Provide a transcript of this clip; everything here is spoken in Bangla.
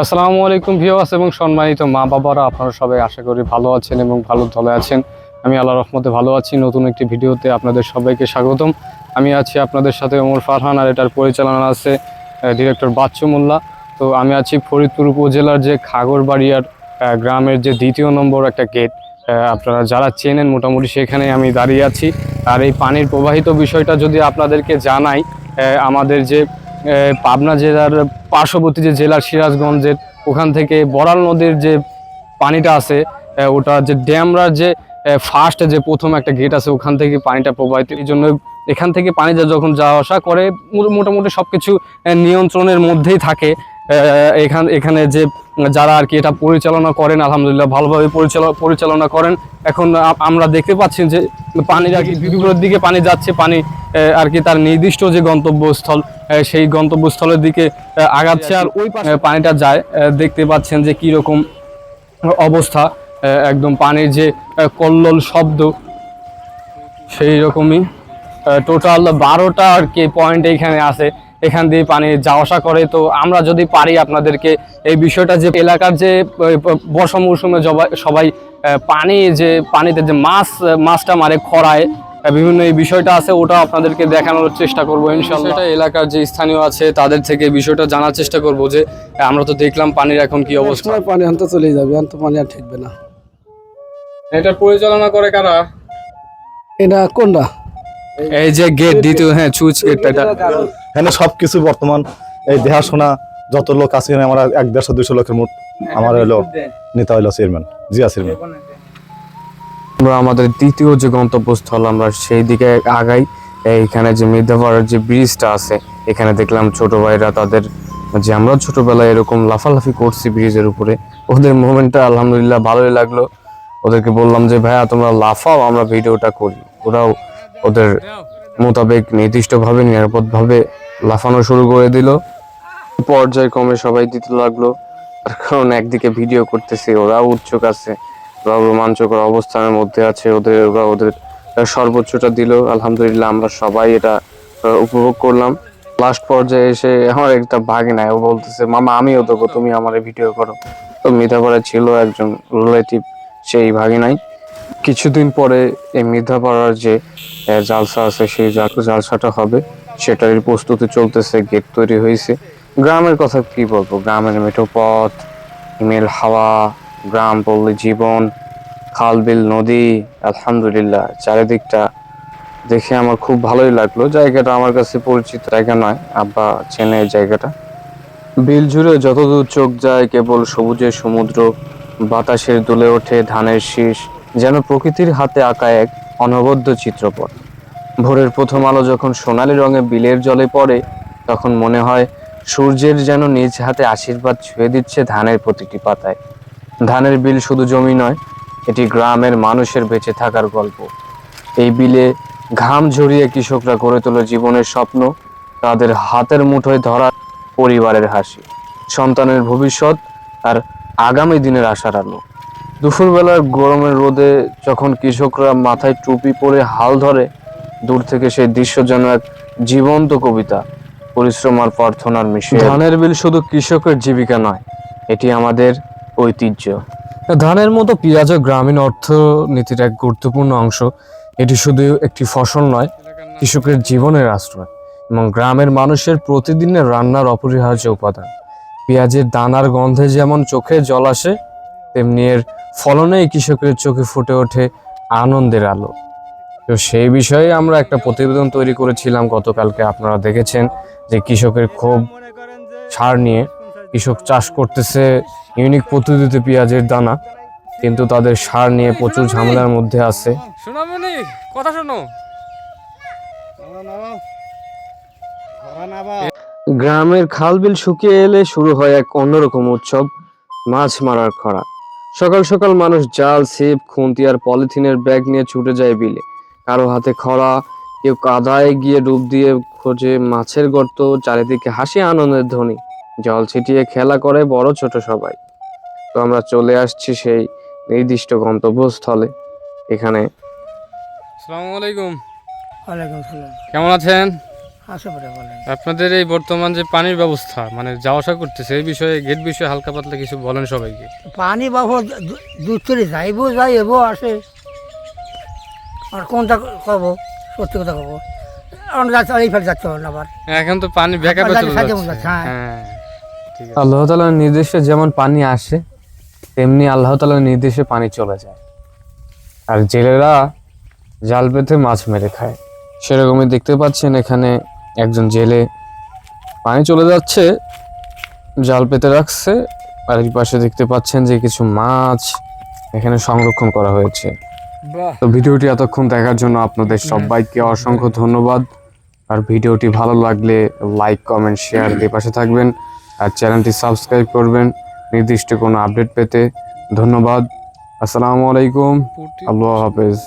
আসসালামু আলাইকুম ভিওয়াস এবং সম্মানিত মা বাবারা আপনারা সবাই আশা করি ভালো আছেন এবং ভালো তলে আছেন। আমি আল্লাহ রহমতে ভালো আছি। নতুন একটি ভিডিওতে আপনাদের সবাইকে স্বাগতম। আমি আছি আপনাদের সাথে ওমর ফারহান আর এটার পরিচালনা আছে ডিরেক্টর বাচ্চু মোল্লা। তো আমি আছি ফরিদপুর উপজেলার যে খাগরবাড়িয়ার গ্রামের যে দ্বিতীয় নম্বর একটা গেট আপনারা যারা চেনেন মোটামুটি সেখানে আমি দাঁড়িয়ে আছি। আর এই পানির প্রবাহিত বিষয়টা যদি আপনাদেরকে জানাই আমাদের যে পাবনা জেলার পার্শ্ববর্তী যে জেলার সিরাজগঞ্জের ওখান থেকে বড়াল নদীর যে পানিটা আছে ওটা যে ড্যামরার যে ফার্স্ট যে প্রথম একটা গেট আছে, ওখান থেকে পানিটা প্রবাহিত এই জন্য এখান থেকে পানিটা যখন যাওয়া আসা করে মোটামুটি সব কিছু নিয়ন্ত্রণের মধ্যেই থাকে। এখান এখানে যে যারা আর কি এটা পরিচালনা করেন, আলহামদুলিল্লাহ ভালোভাবে পরিচালনা পরিচালনা করেন। এখন আমরা দেখতে পাচ্ছি যে পানির আর কি বিপরীত দিকে পানি যাচ্ছে, পানি আর কি তার নির্দিষ্ট যে গন্তব্যস্থল সেই গন্তব্যস্থলের দিকে আগাচ্ছে আর ওই পানিটা যায়। দেখতে পাচ্ছেন যে কি রকম অবস্থা একদম পানির যে কল্লোল শব্দ, সেই রকমই। টোটাল বারোটা আর কি পয়েন্ট এখানে আছে। এখান দিয়ে পানি যাওয়া আসা করে। তো আমরা যদি পারি আপনাদেরকে এই বিষয়টা যে এলাকার যে বর্ষা মৌসুমে সবাই পানি যে পানিতে যে মাছ মাছটা মারে খরায় বিভিন্ন এই বিষয়টা আছে ওটা আপনাদেরকে দেখানোর চেষ্টা করব ইনশাল্লাহ সেটা এলাকার যে স্থানীয় আছে তাদের থেকে এই বিষয়টা জানার চেষ্টা করব যে আমরা তো দেখলাম পানির এখন কি অবস্থা। পানি আনতে চলে যাবে আনতে পানি আর ঠিকবে না। এটা পরিচালনা করে কারা? এটা কোনটা এই যে গেট দ্বিতীয় হ্যাঁ চুচ গেটটা এটা। এখানে সবকিছু বর্তমান এই দেখাশোনা যত লোক আছে আমরা এক দেড়শো দুশো লোকের মোট আমার হলো নেতা হলো চেয়ারম্যান জিয়া চেয়ারম্যান। আমরা আমাদের দ্বিতীয় যে গন্তব্যস্থল আমরা সেই দিকে আগাই। এইখানে যে মির্জাপাড়ার যে ব্রিজটা আছে এখানে দেখলাম ছোট ভাইরা তাদের যে আমরা ছোটবেলায় এরকম লাফালাফি করছি ব্রিজের উপরে। ওদের মুভমেন্টটা আলহামদুলিল্লাহ ভালোই লাগল। ওদেরকে বললাম যে ভাইয়া তোমরা লাফাও আমরা ভিডিওটা করি। ওরাও ওদের মোতাবেক নির্দিষ্টভাবে, নিরাপদভাবে লাফানো শুরু করে দিল। পর্যায়ক্রমে সবাই দিতে লাগল। আর কারণ একদিকে ভিডিও করতেছে, ওরাও উৎসুক আছে। ওরা রোমাঞ্চকর অবস্থানের মধ্যে আছে ওদের ওরা ওদের সর্বোচ্চটা দিল। আলহামদুলিল্লাহ আমরা সবাই এটা উপভোগ করলাম। লাস্ট পর্যায়ে এসে আমার একটা ভাগ নাই ও বলতেছে, মামা, আমিও দেবো, তুমি আমার ভিডিও করো। তো মিঠাপাড়া ছিল একজন রিলেটিভ সেই ভাগি নাই কিছুদিন পরে এই মিঠাপাড়ার যে জালসা আছে, সেই জাল- জালসাটা হবে, সেটারই প্রস্তুতি চলতেছে, গেট তৈরি হয়েছে গ্রামের কথা কি বলব? গ্রামের মেঠো পথ, হিমেল হাওয়া, গ্রাম পল্লী জীবন, খাল, বিল, নদী, আলহামদুলিল্লাহ। চারিদিকটা দেখে আমার খুব ভালোই লাগল। জায়গাটা আমার কাছে পরিচিত, জায়গা নয়, আব্বা চেনে জায়গাটা। বিল জুড়ে যতদূর চোখ যায়, কেবল সবুজের সমুদ্র, বাতাসের দুলে ওঠে ধানের শীষ যেন প্রকৃতির হাতে আঁকা এক অনবদ্য চিত্রপট। ভোরের প্রথম আলো যখন সোনালী রঙে বিলের জলে পড়ে, তখন মনে হয় সূর্যের যেন নিজ হাতে আশীর্বাদ ছুঁয়ে দিচ্ছে ধানের প্রতিটি পাতায়। ধানের বিল শুধু জমি নয়, এটি গ্রামের মানুষের বেঁচে থাকার গল্প। এই বিলে ঘাম ঝরিয়ে কৃষকরা গড়ে তোলে জীবনের স্বপ্ন, তাদের হাতের মুঠোয় ধরা পরিবারের হাসি। সন্তানের ভবিষ্যৎ আর আগামী দিনের আশার আলো। দুপুরবেলার গরমের রোদে যখন কৃষকরা মাথায় টুপি পরে হাল ধরে দূর থেকে সেই দৃশ্য যেন এক জীবন্ত কবিতা। পরিশ্রম আর প্রার্থনার মিশে। ধানের বিল শুধু কৃষকের জীবিকা নয় এটি আমাদের ঐতিহ্য। ধানের মতো পেঁয়াজও গ্রামীণ অর্থনীতির এক গুরুত্বপূর্ণ অংশ এটি শুধু একটি ফসল নয় কৃষকের জীবনের আশ্রয় এবং গ্রামের মানুষের প্রতিদিনের রান্নার অপরিহার্য উপাদান। পেঁয়াজের দানার গন্ধে যেমন চোখে জল আসে তেমনি এর ফলনেই কৃষকের চোখে ফুটে ওঠে আনন্দের আলো। তো সেই বিষয়ে আমরা একটা প্রতিবেদন তৈরি করেছিলাম গতকালকে আপনারা দেখেছেন যে কৃষকের ক্ষোভ সার নিয়ে কৃষক চাষ করতেছে ইউনিক পদ্ধতিতে পেঁয়াজের দানা কিন্তু তাদের সার নিয়ে প্রচুর ঝামেলার মধ্যে আছে। শোনামনি কথা শোনো। গ্রামের খাল বিল শুকিয়ে এলে শুরু হয় এক অন্যরকম উৎসব মাছ মারার খরা। সকাল সকাল মানুষ জাল ছিপ খুন্তি আর পলিথিনের ব্যাগ নিয়ে ছুটে যায় বিলে। কারও হাতে খরা কেউ কাদায় গিয়ে ডুব দিয়ে খোঁজে মাছের গর্ত চারিদিকে হাসি আনন্দের ধ্বনি। জল ছিটিয়ে খেলা করে বড় ছোট সবাই। তো আমরা চলে আসছি সেই নির্দিষ্ট গন্তব্যস্থলে। এখানে আসসালামু আলাইকুম। ওয়ালাইকুম সালাম কেমন আছেন? আপনাদের এই বর্তমান যে পানির ব্যবস্থা মানে যাওয়া আসা করতেছে এই বিষয়ে গেট বিষয়ে হালকা পাতলা কিছু বলেন সবাইকে। পানি বাবু দুধ চলে যাইবো যাই এবো আসে। আর কোনটা কব সত্যি কথা কব আমরা যাচ্ছি এই ফেলে যাচ্ছে আবার। এখন তো পানি ব্যাকআপে চলে যাচ্ছে যাচ্ছে, হ্যাঁ। হ্যাঁ ঠিক আছে। আল্লাহ তালার নির্দেশে যেমন পানি আসে তেমনি আল্লাহ তালার নির্দেশে পানি চলে যায়। আর জেলেরা জাল পেতে মাছ মেরে খায়। সেরকমই দেখতে পাচ্ছেন এখানে একজন জেলে পানি চলে যাচ্ছে জাল পেতে রাখছে আর এই পাশে দেখতে পাচ্ছেন যে কিছু মাছ এখানে সংরক্ষণ করা হয়েছে। তো ভিডিওটি এতক্ষণ দেখার জন্য আপনাদের সবাইকে অসংখ্য ধন্যবাদ। আর ভিডিওটি ভালো লাগলে লাইক কমেন্ট শেয়ার দিয়ে পাশে থাকবেন। আর চ্যানেলটি সাবস্ক্রাইব করবেন নির্দিষ্ট কোনো আপডেট পেতে। ধন্যবাদ। আসসালামু আলাইকুম। আল্লাহ হাফেজ।